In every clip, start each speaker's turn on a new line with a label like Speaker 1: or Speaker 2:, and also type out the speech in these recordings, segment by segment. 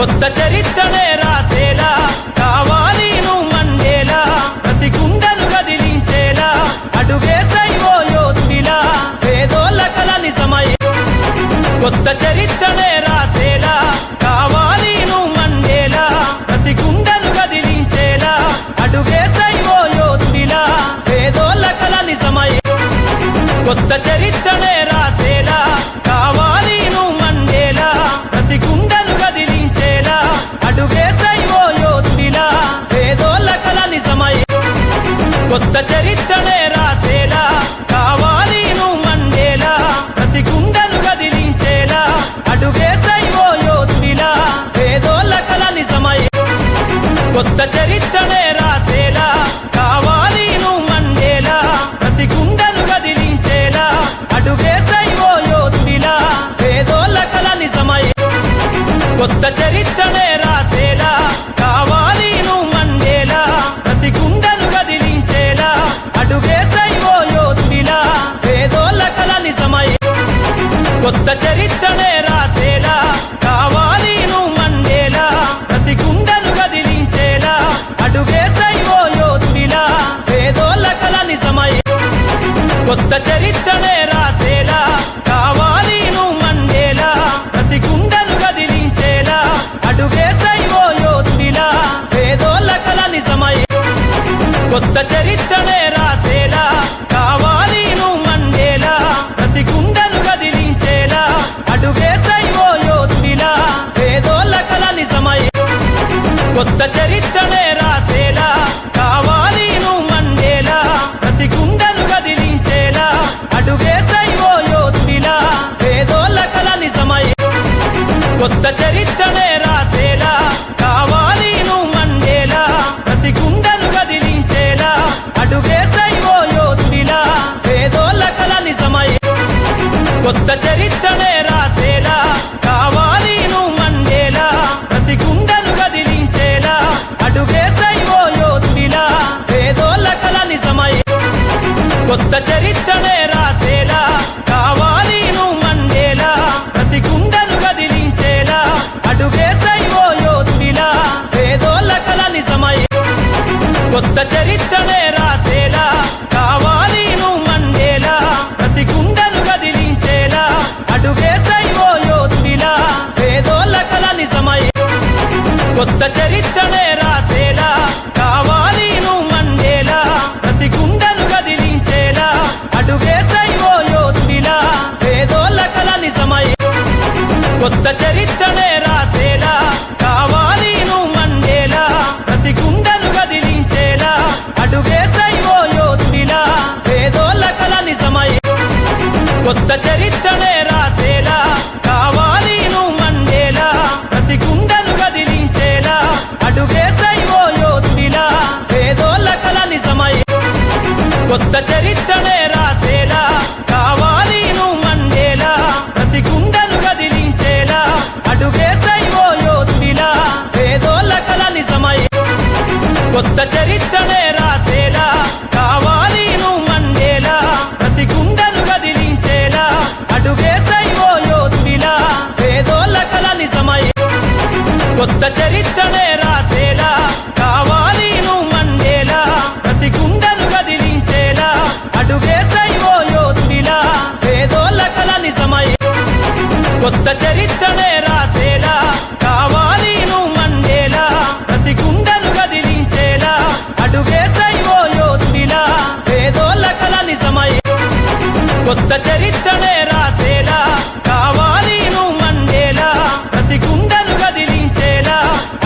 Speaker 1: కొత్త చరిత్రనే రాసేలా కావాలి నువ్వు మండేలా ప్రతి గుండెను కదిలించేలా అడుగేసై ఓ యోధుడిలా పేదోళ్ళ కల నిజమై కొత్త చరిత్రనే రాసేలా కావాలి నువ్వు మండేలా ప్రతి గుండెను కదిలించేలా అడుగేసై ఓ యోధుడిలా పేదోళ్ళ కల నిజమై కొత్త చరిత్రనే చరిత్రనే రాసేలా కొత్త చరిత్రనే రాసేలా కావాలి నువ్వు మండేలా ప్రతి గుండెను కదిలించేలా అడుగేసై ఓ యోధుడిలా పేదోళ్ళ కల నిజమై కొత్త చరిత్రనే రాసేలా కావాలి నువ్వు మండేలా ప్రతి గుండెను కదిలించేలా అడుగేసై ఓ యోధుడిలా పేదోళ్ళ కల నిజమై కొత్త చరిత్రనే రా కొత్త చరిత్రనే రాసేలా కావాలి నువ్వు మండేలా ప్రతి గుండెను కదిలించేలా అడుగేసై యోధుడిలా పేదోళ్ళ కలని సమయం కొత్త చరిత్రనే రా కొత్త చరిత్రనే రాసేలా కావాలి నువ్వు మండేలా ప్రతి గుండెను కదిలించేలా అడుగేసై ఓ యోధుడిలా పేదోళ్ళ కల నిజమై. కొత్త చరిత్రనే రాసేలా కావాలి నువ్వు మండేలా ప్రతి గుండెను కదిలించేలా అడుగేసై ఓ యోధుడిలా పేదోళ్ళ కల నిజమై. కొత్త చరిత్రనే రా కొత్త రాసేలా కావాలి నువ్వు మండేలా ప్రతి గుండెను కదిలించేలా అడుగేసై ఓ యోధుడిలా పేదోళ్ళ కల నిజమై కొత్త చరిత్రనే రాసేలా కావాలి నువ్వు మండేలా ప్రతి గుండెను కదిలించేలా అడుగేసై ఓ యోధుడిలా పేదోళ్ళ కల నిజమై కొత్త అడుగేసై ఓ యోధుడిలా పేదోళ్ళ కల నిజమై కొత్త చరిత్రనే రాసేలా కావాలి నువ్వు మండేలా ప్రతి గుండెను గదిలించేలా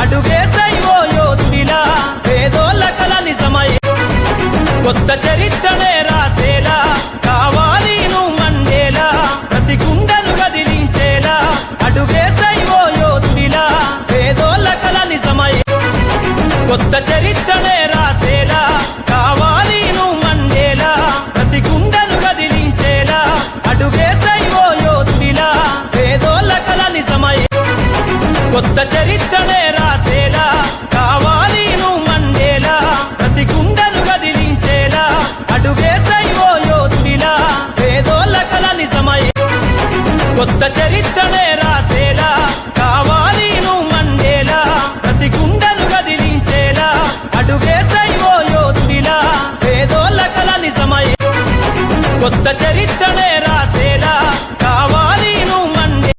Speaker 1: అడుగేసై ఓ యోధుడిలా పేదోళ్ళ కల నిజమై కొత్త చరిత్ర కొత్త చరిత్రనే రాసేలా కావాలి నువ్వు మండేలా ప్రతి గుండెను కదిలించేలా అడుగేసై ఓ యోధుడిలా పేదోళ్ళ కలని సమయం కొత్త